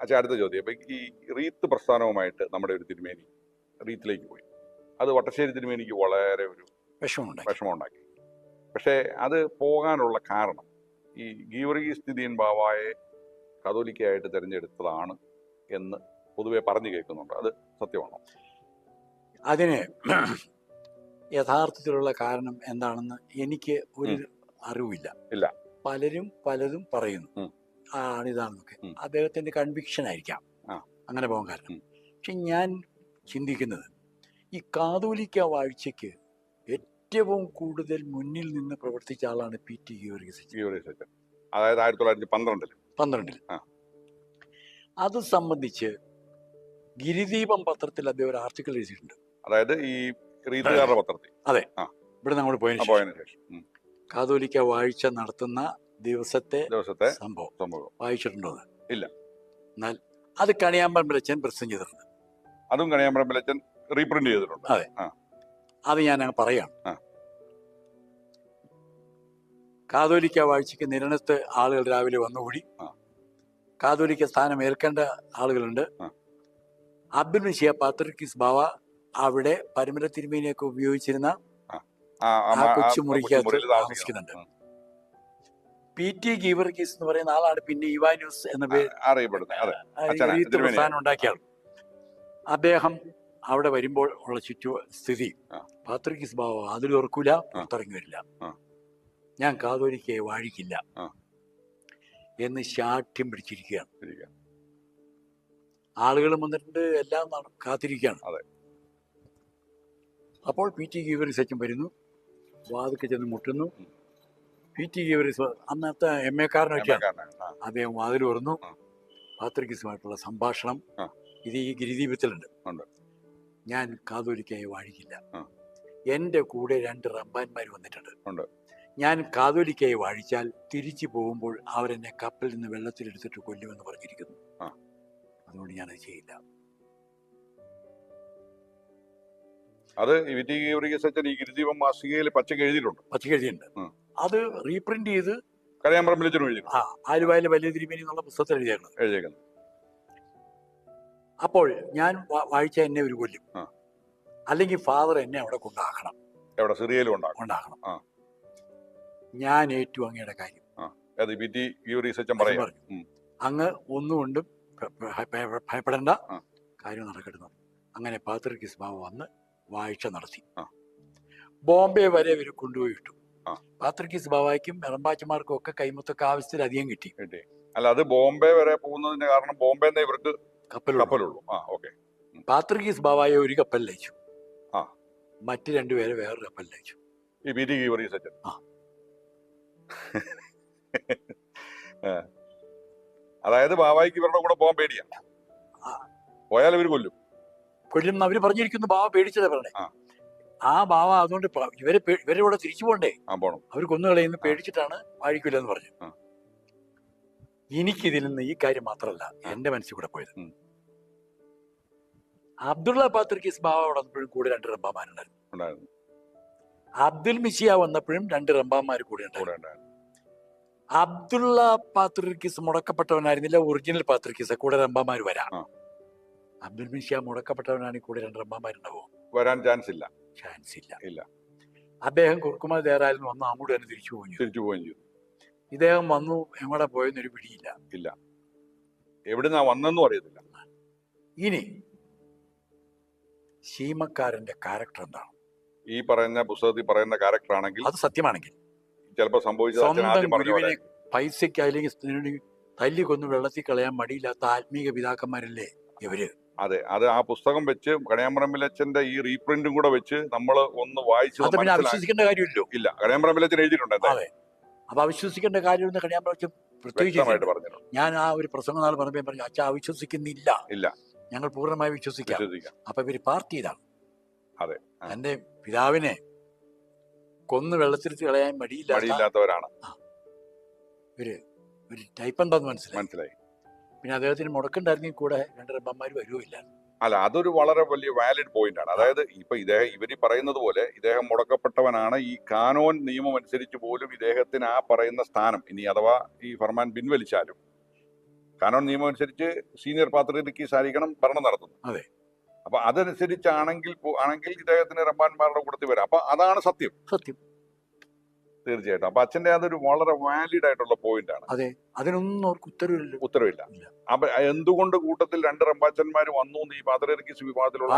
അച്ഛാ അടുത്ത ചോദ്യം. അപ്പം ഈ റീത്ത് പ്രസ്ഥാനവുമായിട്ട് നമ്മുടെ ഒരു തിരുമേനി റീത്തിലേക്ക് പോയി. അത് വട്ടശ്ശേരി തിരുമേനിക്ക് വളരെ ഒരു വിഷമമുണ്ടായി വിഷമമുണ്ടാക്കി. പക്ഷേ അത് പോകാനുള്ള കാരണം ഈ ഗീവർഗീസ് സ്ഥിതിയൻ ബാവായെ കതോലിക്കയായിട്ട് തിരഞ്ഞെടുത്തതാണ് എന്ന് പൊതുവെ പറഞ്ഞു കേൾക്കുന്നുണ്ട്. അത് സത്യമാണോ? അതിന് യഥാർത്ഥത്തിലുള്ള കാരണം എന്താണെന്ന് എനിക്ക് ഒരു അറിവില്ല ഇല്ല. പലരും പലതും പറയുന്നു. ആണ് ഇതാണെന്നൊക്കെ. അദ്ദേഹത്തിന്റെ കൺവിക്ഷൻ ആയിരിക്കാം. അങ്ങനെ പോകാൻ കാരണം. പക്ഷെ ഞാൻ ചിന്തിക്കുന്നത് ഈ കാതോലിക്ക വാഴ്ചയ്ക്ക് ഏറ്റവും കൂടുതൽ മുന്നിൽ നിന്ന് പ്രവർത്തിച്ച ആളാണ് പി ടി ഗിയോർഗിസ് അതായത് ആയിരത്തി തൊള്ളായിരത്തി പന്ത്രണ്ടിൽ പന്ത്രണ്ടിൽ. അത് സംബന്ധിച്ച് ഗിരിദീപം പത്രത്തിൽ അദ്ദേഹം ഒരു ആർട്ടിക്കിൾ എഴുതിയിട്ടുണ്ട് അതായത് ഈ റീത്തുകാരുടെ പത്രത്തിൽ. ഇവിടെ നമ്മൾ പോയതിനു ശേഷം പോയതിനു ശേഷം. കാതോലിക്ക വാഴ്ച നടത്തുന്ന ദിവസത്തെ ദിവസത്തെ സംഭവം. സംഭവം. വായിച്ചിട്ടുണ്ടോ അത്? ഇല്ല. എന്നാൽ അത് കണിയാമ്പറമ്പിലച്ചൻ പ്രസിദ്ധം ചെയ്തിട്ടുണ്ട്. അതും കണിയാമ്പറമ്പിലച്ചൻ റീപ്രിന്റ് ചെയ്തിട്ടുണ്ട്. അതെ. അത് ഞാൻ അങ്ങ് പറയാം കാതോലിക്ക വാഴ്ചയ്ക്ക് നിരണത്ത് ആളുകൾ രാവിലെ വന്നുകൂടി. കാതോലിക്ക സ്ഥാനം ഏൽക്കേണ്ട ആളുകളുണ്ട്. അബ്ദുൽ മിഷിയ പാത്രിക്കിസ് ബാവ അവിടെ പരമര തിരുമേനിയൊക്കെ ഉപയോഗിച്ചിരുന്ന ആ, കൊച്ചു മുറിക്കകത്ത് താമസിക്കുന്നുണ്ട്. പി ടി ഗീവർഗീസ് എന്ന് പറയുന്ന ആളാണ് പിന്നെ ഇവാനൂസ് എന്ന പേര്. അറിയപ്പെടുന്നത്. പ്രസ്ഥാനം ഉണ്ടാക്കിയ ആൾ അദ്ദേഹം അവിടെ വരുമ്പോൾ ഉള്ള ചുറ്റു സ്ഥിതി. പാത്രിക്കീസ് ബാവ അതിൽ ഓർക്കൂല പുറത്തിറങ്ങി വരില്ല. ഞാൻ കാതോലിക്കയെ വാഴിക്കില്ല. എന്ന് ശാഠ്യം പിടിച്ചിരിക്കുകയാണ്. ആളുകളും വന്നിട്ടുണ്ട് എല്ലാം കാത്തിരിക്കുകയാണ്. അപ്പോൾ പി ടി ഗീവറിസ് അച്ഛൻ വരുന്നു വാതിക്ക് ചെന്ന് മുട്ടുന്നു. പി ടി ഗീവറിസ് അന്നത്തെ എം എ കാരനൊക്കെ എമ്മക്കാരനാണ്. അദ്ദേഹം വാതിൽ തുറന്നു പാത്രികസുമായിട്ടുള്ള സംഭാഷണം. ഇത് ഈ ഗിരിദീപത്തിലുണ്ട്. ഞാൻ കാതോലിക്കായി വാഴിക്കില്ല. എന്റെ കൂടെ രണ്ട് റമ്പാന്മാർ വന്നിട്ടുണ്ട്. ഞാൻ കാതോലിക്കായി വാഴിച്ചാൽ തിരിച്ചു പോകുമ്പോൾ അവരെന്നെ കപ്പലിൽ നിന്ന് വെള്ളത്തിലെടുത്തിട്ട് കൊല്ലുമെന്ന് പറഞ്ഞിരിക്കുന്നു. അതുകൊണ്ട് ഞാനത് ചെയ്യില്ല അത് വി ടി ഗീവർഗീസ് അച്ഛൻ ഈ ഗിരിദീപം മാസികയിൽ പച്ചക്ക് എഴുതിയിട്ടുണ്ട്. പച്ചക്ക് എഴുതിയിട്ടുണ്ട്. അത് റീപ്രിന്റ് ചെയ്ത് കരയാമ്പറമ്പിലച്ചനും എഴുതി ആ ആലുവായിലെ വലിയ തിരുമേനി എന്നുള്ള പുസ്തകത്തിൽ എഴുതിയാണ് എഴുതിയേക്കുന്നത്. അപ്പോൾ ഞാൻ വായിച്ച എന്നെ ഒരു കൊല്ലും. അല്ലെങ്കിൽ ഫാദർ എന്നെ അവിടെ കൊണ്ടാക്കണം. എവിടെ? സിറിയയിലും ഉണ്ടാകും ഉണ്ടാക്കണം ഞാൻ ഏറ്റു അങ്ങയുടെ കാര്യം. പറഞ്ഞു. അങ്ങ് ഒന്നുകൊണ്ടും ഭയപ്പെടേണ്ട കാര്യം നടക്കട്ടെ അങ്ങനെ പാത്രിക്കിസ് ബാബു വന്ന് വാഴ്ച നടത്തി. ബോംബെ വരെ ഇവർ കൊണ്ടുപോയി ഇട്ടു ആ. പാത്രിക്കിസ് ബാബായ്ക്കും എറമ്പാച്ചമാർക്കും ഒക്കെ കൈമത്തൊക്കെ ആവശ്യത്തിൽ അധികം കിട്ടി. അല്ല അത് ബോംബെ വരെ പോകുന്നതിന്റെ കാരണം ബോംബെ ഇവർക്ക് കപ്പലുള്ളൂ. ആ ഓക്കെ. ഒരു കപ്പലിൽ അയച്ചു ആ. മറ്റു രണ്ടുപേരെ വേറൊരു കപ്പലിൽ അയച്ചു ഈ വി ടി ഗീവർഗീസ് ആ. ആ. അതായത് ബാബായിക്ക് ഇവരുടെ കൂടെ പോകാൻ പേടിയാ ആ. പോയാൽ ഇവർ കൊല്ലും. കൊല്ലും അവർ പറഞ്ഞിരിക്കുന്നു ബാവ പേടിച്ചതാ പറഞ്ഞേ. ആ. ബാവ അതുകൊണ്ട് ഇവരെ ഇവരെ കൂടെ തിരിച്ചു പോണ്ടേ? അവർ കൊന്നുകളയുന്നു പേടിച്ചിട്ടാണ് വാഴിക്കില്ലെന്ന് പറഞ്ഞു. എനിക്കിതിൽ നിന്ന് ഈ കാര്യം മാത്രമല്ല എന്റെ മനസ്സിൽ കൂടെ പോയത്. അബ്ദുള്ള പാത്രക്കീസ് ബാവ വന്നപ്പോഴും കൂടെ രണ്ട് റംബാമാരുണ്ടായിരുന്നു. അബ്ദുൽ മിഷിയ വന്നപ്പോഴും രണ്ട് റംബാമാര് കൂടെ ഉണ്ടായിരുന്നു. അബ്ദുള്ള പാത്രക്കീസ് മുടക്കപ്പെട്ടവനായിരുന്നില്ല ഒറിജിനൽ പാത്രക്കീസ് കൂടെ റംബാമാര് വരാം. അബ്ദുൽ മിഷിയ മുടക്കപ്പെട്ടവനാണ് കൂടെ രണ്ട് റമ്പാമാരുണ്ടാവോ വരാൻ ചാൻസ് ഇല്ല. ചാൻസ് ഇല്ല. ഇല്ല. അദ്ദേഹം കുറുക്കുമൽ ദേറായിൽ വന്നു അങ്ങോട്ട് തന്നെ തിരിച്ചു പോയി തിരിച്ചു ചെയ്തു. ഇദ്ദേഹം വന്നു എങ്ങോടെ പോയെന്നൊരു പിടിയില്ല. ഇല്ല. എവിടുന്നാ വന്നെന്നും അറിയത്തില്ല. ഇനി ശീമക്കാരന്റെ ക്യാരക്ടർ എന്താണ്? ഈ പറയുന്ന പുസ്തകത്തിൽ പറയുന്ന ക്യാരക്ടർ ആണെങ്കിൽ അത് സത്യമാണെങ്കിൽ ചിലപ്പോൾ സംഭവിച്ചത് പൈസയ്ക്ക് അല്ലെങ്കിൽ തല്ലി കൊന്ന് വെള്ളത്തിൽ കളയാൻ മടിയില്ലാത്ത ആത്മീക പിതാക്കന്മാരല്ലേ ഇവർ? അതെ അത് ആ പുസ്തകം വെച്ച് കണിയാമ്പറമ്പിലച്ചന്റെ ഈ റീപ്രിന്റും കൂടെ വെച്ച് നമ്മൾ ഒന്ന് വായിച്ച് അവിശ്വസിക്കേണ്ട കാര്യമില്ലല്ലോ. ഇല്ല കണിയാമ്പറമ്പിലച്ചൻ എഴുതിയിട്ടുണ്ട് അതെ. അപ്പൊ അവിശ്വസിക്കേണ്ട കാര്യമെന്ന് പ്രത്യേകിച്ച് വ്യക്തമായിട്ട് പറഞ്ഞിട്ടുണ്ട്. ഞാൻ ആ ഒരു പ്രസംഗം നാൾ പറഞ്ഞപ്പോൾ പറഞ്ഞു അച്ഛാ അവിശ്വസിക്കുന്നില്ല. ഇല്ല. ഞങ്ങൾ പൂർണമായി വിശ്വസിക്കാം. അപ്പൊ ഇവർ പാർട്ടി ഇതാണ്. അതെ. എന്റെ പിതാവിനെ കൊന്ന് വെള്ളത്തിരുത്തി കളയാൻ മടിയില്ലാത്ത മടിയില്ലാത്തവരാണ്. ഒരു ടൈപ്പ് എന്താന്ന് മനസ്സിലായി? മനസ്സിലായി. പിന്നെ അദ്ദേഹത്തിന് മുടക്കുണ്ടായിരുന്നെങ്കിൽ കൂടെ രണ്ട് റബ്ബന്മാർ വരുമില്ല അല്ല അതൊരു വളരെ വലിയ വാലിഡ് പോയിന്റ് ആണ്. അതായത് ഇപ്പൊ ഇദ്ദേഹം ഇവർ പറയുന്നത് പോലെ ഇദ്ദേഹം മുടക്കപ്പെട്ടവനാണ്. ഈ കാനോൻ നിയമം അനുസരിച്ച് പോലും ഇദ്ദേഹത്തിന് ആ പറയുന്ന സ്ഥാനം ഇനി അഥവാ ഈ ഫർമാൻ പിൻവലിച്ചാലും കാനോൻ നിയമം അനുസരിച്ച് സീനിയർ പാത്രികീസ് ആയിരിക്കണം ഭരണം നടത്തുന്നത് അതെ. അപ്പൊ അതനുസരിച്ചാണെങ്കിൽ ആണെങ്കിൽ ഇദ്ദേഹത്തിന് റബ്ബാൻമാരുടെ കൂട്ടത്തിൽ വരാം. അപ്പൊ അതാണ് സത്യം. സത്യം. തീർച്ചയായിട്ടും. അപ്പൊ അച്ഛന്റെ അതൊരു വളരെ വാലിഡ് ആയിട്ടുള്ള പോയിന്റ് ആണ്. അതെ. അതിനൊന്നും അവർക്ക് ഉത്തരവില്ല. ഉത്തരവില്ല. അപ്പൊ എന്തുകൊണ്ട് കൂട്ടത്തിൽ രണ്ട് റമ്പാച്ചന്മാർ വന്നു ഈ പാതിരക്കിസ് വിഭാഗത്തിലുള്ള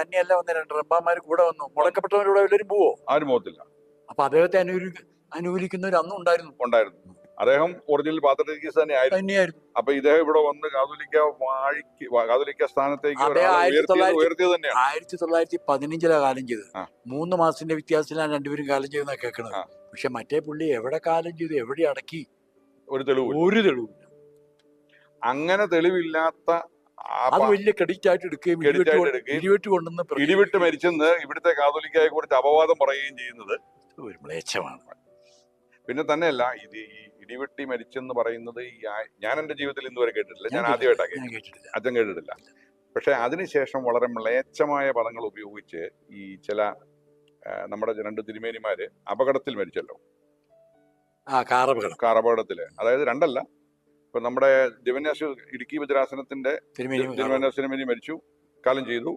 തന്നെയല്ല വന്ന. രണ്ട് റബ്ബാമാര് കൂടെ വന്നു. മുടക്കപ്പെട്ടവരുടെ എല്ലാവരും പോവോ? ആരും പോകത്തില്ല. അപ്പൊ അദ്ദേഹത്തെ അനുകൂലി അനുകൂലിക്കുന്നവർ അന്നും ഉണ്ടായിരുന്നു. ഉണ്ടായിരുന്നു. അദ്ദേഹം ഒറിജിനൽ ആയിരുന്നു തന്നെയായിരുന്നു. അപ്പൊ ഇദ്ദേഹം ഇവിടെ വന്ന് കാതോലിക്ക വാഴിക്ക് കാതോലിക്ക സ്ഥാനത്തേക്ക് ആയിരത്തി തൊള്ളായിരത്തി പതിനഞ്ചിലാണ് കാലം ചെയ്തത്. മൂന്ന് മാസത്തിന്റെ വ്യത്യാസത്തിലാണ് രണ്ടുപേരും കാലം ചെയ്തെന്നാണ് കേൾക്കുന്നത്. പക്ഷെ മറ്റേ പുള്ളി എവിടെ കാലം ചെയ്തു എവിടെ അടക്കി? ഒരു തെളിവ് ഒരു തെളിവില്ല അങ്ങനെ തെളിവില്ലാത്ത അത് വലിയ ക്രെഡിറ്റ് ആയിട്ട് എടുക്കുകയും ഇടിവെട്ട് ഇടിവെട്ട് കൊണ്ടുവന്ന് പ്രതി- ഇടിവിട്ട് മരിച്ചെന്ന് ഇവിടുത്തെ കാതോലിക്കായ കുറിച്ച് അപവാദം പറയുകയും ചെയ്യുന്നത് ഒരു മ്ലേച്ഛമാണ്. പിന്നെ തന്നെയല്ല ഇത് ഈ ഇടിവെട്ടി മരിച്ചെന്ന് പറയുന്നത് ഈ ഞാൻ എന്റെ ജീവിതത്തിൽ ഇന്ന് വരെ കേട്ടിട്ടില്ല. ഞാൻ ആദ്യമായിട്ടാ ആദ്യമായിട്ടാണ് കേട്ടിട്ടില്ല. അച്ഛൻ കേട്ടിട്ടില്ല. പക്ഷെ അതിനുശേഷം വളരെ മ്ലേച്ഛമായ പദങ്ങൾ ഉപയോഗിച്ച് ഈ ചില നമ്മുടെ രണ്ട് തിരുമേനിമാര് അപകടത്തിൽ മരിച്ചല്ലോ. കാർ അപകടത്തിൽ അതായത് രണ്ടല്ല. ഇപ്പൊ നമ്മുടെ ദിവന്യാസ് ഇടുക്കി വജ്രാസനത്തിന്റെ സിനിമനി മരിച്ചു കാലം ചെയ്തു.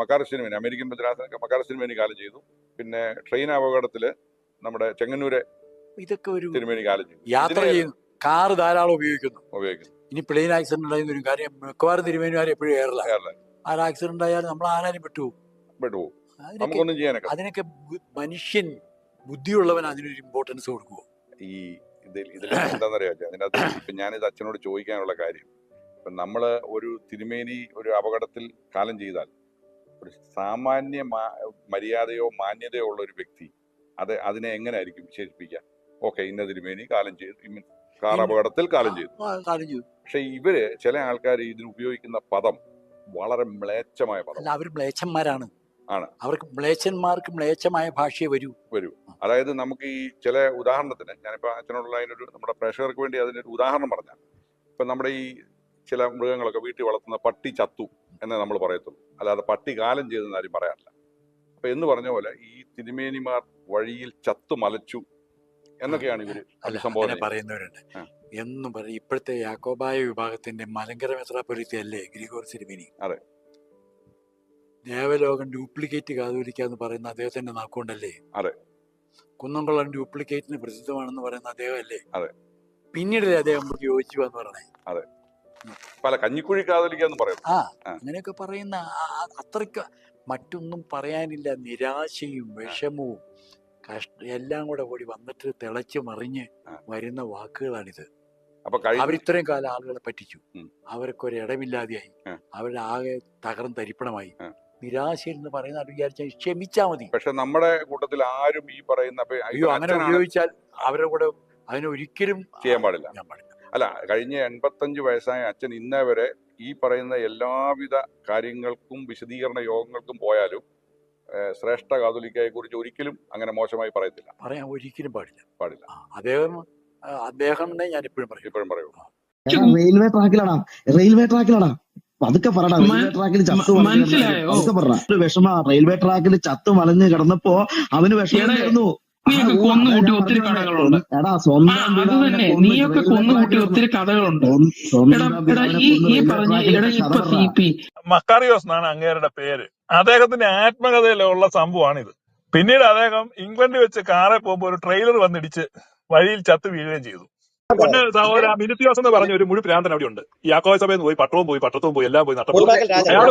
മക്കാർ സിനിമനി അമേരിക്കൻ വജ്രാസന മക്കാർ സിനിമനി കാലം ചെയ്തു. പിന്നെ ട്രെയിൻ അപകടത്തിൽ നമ്മുടെ ചെങ്ങന്നൂരെ ഇതൊക്കെ ഒരു തിരുമേനി കാലം ചെയ്തു. യാത്ര ചെയ്യുന്നു കാറ് ധാരാളം ഉപയോഗിക്കുന്നു. ഉപയോഗിക്കുന്നു. ഇനി പ്ലെയിൻ ആക്സിഡന്റ് ഉണ്ടായി ഒരു കാര്യം മിക്കവാറും തിരുമേനിമാർ എപ്പോഴും എയർലൈൻ ആ ആക്സിഡന്റ് ആയാലും നമ്മൾ ആരാനും പെട്ടുപോകും. പെട്ടുപോകും. നമുക്കൊന്നും ചെയ്യാനൊക്കെ അതിനൊക്കെ മനുഷ്യൻ ബുദ്ധിയുള്ളവൻ അതിനൊരു ഇമ്പോർട്ടൻസ് കൊടുക്കുമോ ഈ ഇതിൽ ഇതിൽ എന്താണെന്നറിയാ അതിനകത്ത് ഇപ്പൊ ഞാനിത് അച്ഛനോട് ചോദിക്കാനുള്ള കാര്യം. ഇപ്പൊ നമ്മൾ ഒരു തിരുമേനി ഒരു അപകടത്തിൽ കാലം ചെയ്താൽ ഒരു സാമാന്യ മര്യാദയോ മാന്യതയോ ഉള്ള ഒരു വ്യക്തി അത് അതിനെ എങ്ങനെ ആയിരിക്കും വിശേഷിപ്പിക്കുക? ഓക്കെ ഇന്ന തിരുമേനി കാലം ചെയ്തു കാർ അപകടത്തിൽ കാലം ചെയ്തു. പക്ഷെ ഇവർ ചില ആൾക്കാർ ഇതിന് ഉപയോഗിക്കുന്ന പദം വളരെ മ്ലേച്ഛമായ പദം. അവർ മ്ലേച്ഛന്മാരാണ്. ആണ്. അവർക്ക് മ്ലേച്ഛന്മാർക്ക് മ്ലേച്ഛമായ ഭാഷയെ വരൂ. വരൂ. അതായത് നമുക്ക് ഈ ചില ഉദാഹരണത്തിന് ഞാനിപ്പോൾ അച്ഛനോടുള്ള അതിനൊരു നമ്മുടെ പ്രേക്ഷകർക്ക് വേണ്ടി അതിനൊരു ഉദാഹരണം പറഞ്ഞാൽ ഇപ്പം നമ്മുടെ ഈ ചില മൃഗങ്ങളൊക്കെ വീട്ടിൽ വളർത്തുന്ന പട്ടി ചത്തു എന്നേ നമ്മൾ പറയത്തുള്ളൂ. അല്ലാതെ പട്ടി കാലം ചെയ്തെന്ന് ആരും പറയാറില്ല. അപ്പം എന്ന് പറഞ്ഞ പോലെ ഈ തിരുമേനിമാർ വഴിയിൽ ചത്തു മലച്ചു എന്നൊക്കെയാണ് ഇവർ അഭിസംബോധന പറയുന്നവരുണ്ട്. എന്നും പറയും ഇപ്പോഴത്തെ യാക്കോബായ വിഭാഗത്തിന്റെ മലങ്കര മെത്രാപ്പൊലിത്തി അല്ലേ ഗ്രിഗോർ തിരുമേനി അതെ. ദേവലോകം ഡ്യൂപ്ലിക്കേറ്റ് കാതോലിക്കാന്ന് പറയുന്ന അദ്ദേഹത്തിന്റെ നാക്കുകൊണ്ടല്ലേ അതെ. കുന്നംകുളം ഡ്യൂപ്ലിക്കേറ്റിന് പ്രസിദ്ധമാണെന്ന് പറയുന്ന അദ്ദേഹം അല്ലേ അതെ. പിന്നീടല്ലേ അദ്ദേഹം നമുക്ക് യോജിച്ചു എന്ന് പറഞ്ഞേ? അതെ. പല കഞ്ഞിക്കുഴി കാതലിക്കാന്ന് പറയും ആ. അങ്ങനെയൊക്കെ പറയുന്ന അത്രയ്ക്ക് മറ്റൊന്നും പറയാനില്ല. നിരാശയും വിഷമവും കഷ്ട എല്ലാം കൂടെ കൂടി വന്നിട്ട് തിളച്ച് മറിഞ്ഞ്. വരുന്ന വാക്കുകളാണിത്. അവരിത്രയും കാലം ആളുകളെ പറ്റിച്ചു. അവരൊക്കെ അവർക്ക് ഒരു ഇടമില്ലാതെയായി. അവരുടെ ആകെ തകർന്ന് തരിപ്പണമായി. ആ. നിരാശയിൽ എന്ന് പറയുന്ന അത് വിചാരിച്ചാൽ ക്ഷമിച്ചാ മതി. പക്ഷെ നമ്മുടെ കൂട്ടത്തിൽ ആരും ഈ പറയുന്ന അയ്യോ അങ്ങനെ ഉപയോഗിച്ചാൽ അവരുടെ കൂടെ അതിനെ ഒരിക്കലും ചെയ്യാൻ പാടില്ല. അല്ല കഴിഞ്ഞ എൺപത്തഞ്ച് വയസ്സായ അച്ഛൻ ഇന്നേ വരെ ഈ പറയുന്ന എല്ലാവിധ കാര്യങ്ങൾക്കും വിശദീകരണ യോഗങ്ങൾക്കും പോയാലും ശ്രേഷ്ഠ കാതോലിക്കയെ കുറിച്ച് ഒരിക്കലും അങ്ങനെ മോശമായി പറയത്തില്ല. പറയാൻ ഒരിക്കലും പാടില്ല. പാടില്ല. അദ്ദേഹം അദ്ദേഹം തന്നെ ഞാൻ എപ്പോഴും പറയും. എപ്പോഴും പറയൂ. എടാ, റെയിൽവേ ട്രാക്കിലാണ് റെയിൽവേ ട്രാക്കിലാടാ പതുക്കെ പറടാ മ- റെയിൽവേ ട്രാക്കിൽ ചത്തു മ- മറിഞ്ഞ് മനസ്സിലായോ? പതുക്കെ പറ ഒരു വിഷമ. റെയിൽവേ ട്രാക്കിൽ ചത്തു വളഞ്ഞ് കിടന്നപ്പോ അവന് വിഷമായിരുന്നു കൊന്നുകൂട്ടി ഒത്തിരി. എടാ സ്വന്തം അത് പിതാവിനെ തന്നെ നീയൊക്കെ കൊന്നുകൂട്ടി ഒത്തിരി കഥകളുണ്ട്. ഈ പറഞ്ഞ ഇപ്പൊ സി പി. മക്കാറിയോസ് എന്നാണ് അങ്ങേരുടെ പേര്. അദ്ദേഹത്തിന്റെ ആത്മകഥയിലുള്ള സംഭവമാണിത്. പിന്നീട് അദ്ദേഹം ഇംഗ്ലണ്ടിൽ വെച്ച് കാറെ പോകുമ്പോൾ ഒരു ട്രെയിലർ വന്നിടിച്ച് വഴിയിൽ ചത്ത് വീഴുകയും ചെയ്തു. പൊന്ന് സഹോദര മിനിത്യോസ് എന്ന് പറഞ്ഞ ഒരു മുഴു പ്രാന്തൻ അവിടെ ഉണ്ട് ഈ യാക്കോയ സഭയിൽ നിന്ന് പോയി പട്ടവും പോയി പട്ടത്തും പോയി എല്ലാം പോയി നട്ടപ്പെട്ടു മുറിമാക്കൽ അയാൾ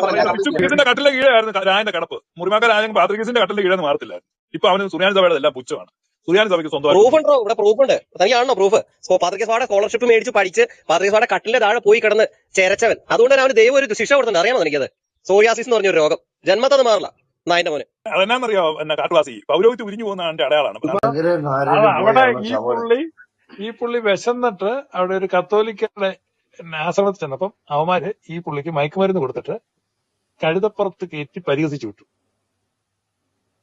പീസിന്റെ കട്ടിലെ കീഴായിരുന്നു രാജന്റെ കടപ്പ്. മുറിമാക്ക രാജൻ പാത്രികീസിന്റെ കട്ടിലെ കീഴെന്ന് മാറത്തില്ലായിരുന്നു ഇപ്പൊ അവന് സുറിയാനി സഭയുടെ എല്ലാം പുച്ഛമാണ്. സുറിയാൻ സഭയ്ക്ക് സ്വന്തമായി പ്രൂഫ് ഉണ്ടോ? ഇവിടെ പ്രൂഫ് ഉണ്ട്. തനിക്ക് കാണണോ പ്രൂഫ് പാത്രികസ്വാടെ സ്കോളർഷിപ്പ് മേടിച്ച് പഠിച്ച് പാത്രികസ്വാടെ കട്ടിലെ താഴെ പോയി കിടന്ന് ചേരച്ചവൻ. അതുകൊണ്ട് തന്നെ അവന് ദൈവം ഒരു ശിക്ഷ കൊടുത്തിട്ടുണ്ട്. അറിയാമോ എനിക്കത് സോറിയാസിസ് എന്ന് പറഞ്ഞ ഒരു രോഗം. ജന്മത്തത് മാറില്ല. നായന്റെ മോനെ. അതെന്നാന്നറിയോ? എന്നെ കാട്ടുവാസി. പൗരോഹിത്യം ഉരിഞ്ഞു പോകുന്ന അടയാളാണ്. ഭയങ്കര അവിടെ ഈ പുള്ളി ഈ പുള്ളി വിശന്നിട്ട് അവിടെ ഒരു കത്തോലിക്കയുടെ ആശ്രമത്തിൽ ചെന്നപ്പം അവന്മാര് ഈ പുള്ളിക്ക് മയക്കുമരുന്ന് കൊടുത്തിട്ട് കഴുതപ്പുറത്ത് കയറ്റി പരിഹസിച്ചു വിട്ടു.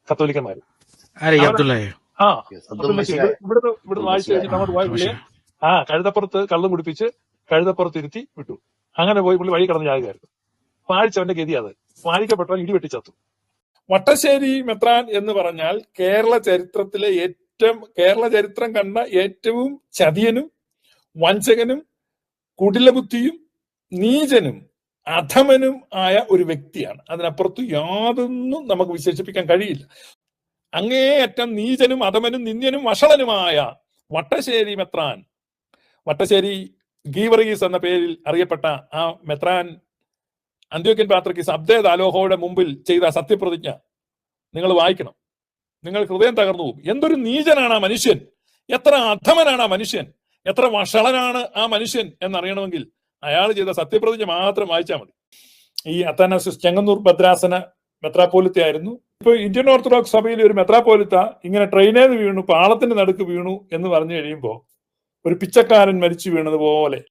കത്തോലിക്കന്മാര്. ആ ഇവിടുന്ന് ഇവിടുന്ന് വായിച്ചു കഴിഞ്ഞിട്ട് അങ്ങോട്ട് പോയ. പുള്ളിയെ ആ കഴുതപ്പുറത്ത് കള്ളും കുടിപ്പിച്ച് കഴുതപ്പുറത്ത് ഇരുത്തി വിട്ടു. അങ്ങനെ പോയി പുള്ളി വഴി കടന്ന് ചാകുകയായിരുന്നു വാഴിച്ചവന്റെ ഗതി അത്. വാഴിക്കപ്പെട്ടവൻ ഇടിവെട്ടിച്ചത്തു വട്ടശ്ശേരി മെത്രാൻ എന്ന് പറഞ്ഞാൽ കേരള ചരിത്രത്തിലെ ഏറ്റവും കേരള ചരിത്രം കണ്ട ഏറ്റവും ചതിയനും വഞ്ചകനും കുടിലബുദ്ധിയും നീചനും അധമനും ആയ ഒരു വ്യക്തിയാണ്. അതിനപ്പുറത്ത് യാതൊന്നും നമുക്ക് വിശേഷിപ്പിക്കാൻ കഴിയില്ല. അങ്ങേയറ്റം നീചനും അധമനും നിന്ദ്യനും വഷളനുമായ വട്ടശ്ശേരി മെത്രാൻ വട്ടശ്ശേരി ഗീവറീസ് എന്ന പേരിൽ അറിയപ്പെട്ട ആ മെത്രാൻ അന്ത്യോക്യൻ പാത്രക്കീസ് അബ്ദേദ് അലോഹോയുടെ മുമ്പിൽ ചെയ്ത സത്യപ്രതിജ്ഞ നിങ്ങൾ വായിക്കണം. നിങ്ങൾ ഹൃദയം തകർന്നു പോകും. എന്തൊരു നീചനാണ് ആ മനുഷ്യൻ. എത്ര അധമനാണ് ആ മനുഷ്യൻ. എത്ര വഷളനാണ് ആ മനുഷ്യൻ എന്നറിയണമെങ്കിൽ അയാൾ ചെയ്ത സത്യപ്രതിജ്ഞ മാത്രം വായിച്ചാൽ മതി. ഈ അത്താനാസിസ് ചെങ്ങന്നൂർ ഭദ്രാസന മെത്രാപ്പോലിത്ത ആയിരുന്നു. ഇപ്പൊ ഇന്ത്യൻ ഓർത്തഡോക്സ് സഭയിൽ ഒരു മെത്രാപ്പോലിത്ത ഇങ്ങനെ ട്രെയിനേന്ന് വീണു പാളത്തിന്റെ നടുക്ക് വീണു എന്ന് പറഞ്ഞു കഴിയുമ്പോൾ ഒരു പിച്ചക്കാരൻ മരിച്ചു വീണതുപോലെ.